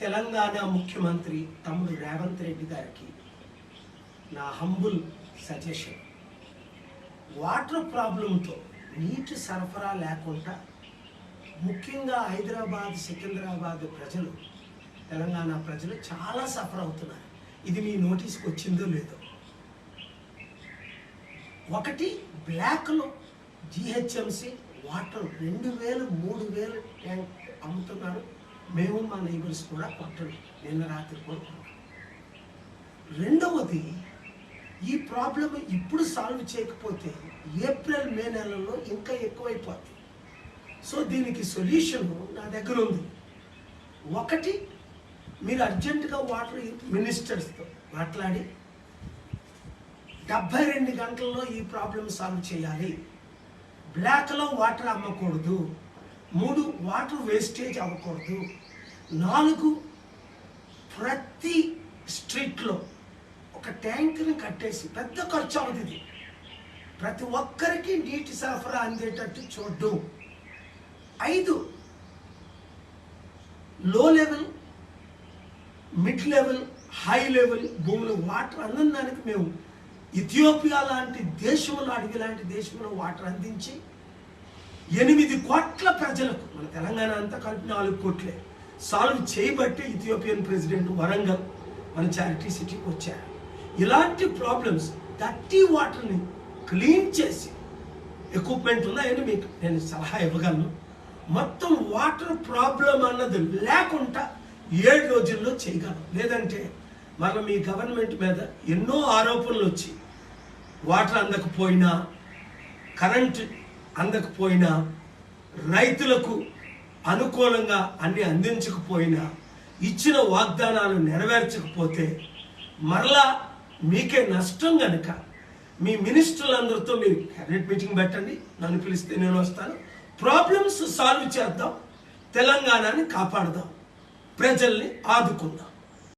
తెలంగాణ ముఖ్యమంత్రి తమ్ముడు రేవంత్ రెడ్డి గారికి నా హంబుల్ సజెషన్. వాటర్ ప్రాబ్లంతో నీటి సరఫరా లేకుండా ముఖ్యంగా హైదరాబాద్ సికింద్రాబాద్ ప్రజలు తెలంగాణ ప్రజలు చాలా సఫర్ అవుతున్నారు. ఇది మీ నోటీస్కి వచ్చిందో లేదో. ఒకటి బ్లాక్లో జిహెచ్ఎంసి వాటర్ రెండు వేలు మూడు వేలు ట్యాంక్ అమ్ముతున్నారు. మేము మా నైబర్స్ కూడా కొట్టండి నిన్న రాత్రి కూడా రెండవది ఈ ప్రాబ్లం ఇప్పుడు సాల్వ్ చేయకపోతే ఏప్రిల్ మే నెలలో ఇంకా ఎక్కువైపోతుంది సో దీనికి సొల్యూషన్ నా దగ్గర ఉంది. ఒకటి మీరు అర్జెంటుగా వాటర్ మినిస్టర్స్తో మాట్లాడి డెబ్బై రెండు గంటల్లో ఈ ప్రాబ్లం సాల్వ్ చేయాలి. బ్లాక్లో వాటర్ అమ్మకూడదు. మూడు వాటర్ వేస్టేజ్ అవ్వకూడదు. నాలుగు ప్రతి స్ట్రీట్లో ఒక ట్యాంక్ని కట్టేసి పెద్ద ఖర్చు అవుతుంది ప్రతి ఒక్కరికి నీటి సరఫరా అందేటట్టు చూడడం. ఐదు low level mid level high level భూములు వాటర్ అందడానికి మేము ఇథియోపియా లాంటి దేశంలో అడిగి లాంటి దేశంలో వాటర్ అందించి ఎనిమిది కోట్ల ప్రజలకు మన తెలంగాణ అంతా కలిపి నాలుగు కోట్లే. సాల్వ్ చేయబట్టి ఇథియోపియన్ ప్రెసిడెంట్ వరంగల్ మన చారిటీ సిటీకి వచ్చారు. ఇలాంటి ప్రాబ్లమ్స్ డర్టీ వాటర్ని క్లీన్ చేసి ఎక్విప్మెంట్ ఉన్నాయని మీకు నేను సలహా ఇవ్వగలను. మొత్తం వాటర్ ప్రాబ్లం అన్నది లేకుండా ఏడు రోజుల్లో చేయగలం లేదంటే మళ్ళీ మీ గవర్నమెంట్ మీద ఎన్నో ఆరోపణలు వచ్చి వాటర్ అందకపోయినా కరెంటు అందకపోయినా రైతులకు అనుకూలంగా అన్ని అందించకపోయినా ఇచ్చిన వాగ్దానాలు నెరవేర్చకపోతే మరలా మీకే నష్టం కనుక మీ మినిస్టర్లందరితో మీరు క్యాబినెట్ మీటింగ్ పెట్టండి. నన్ను పిలిస్తే నేను వస్తాను. ప్రాబ్లమ్స్ సాల్వ్ చేద్దాం. తెలంగాణని కాపాడదాం. ప్రజల్ని ఆదుకుందాం.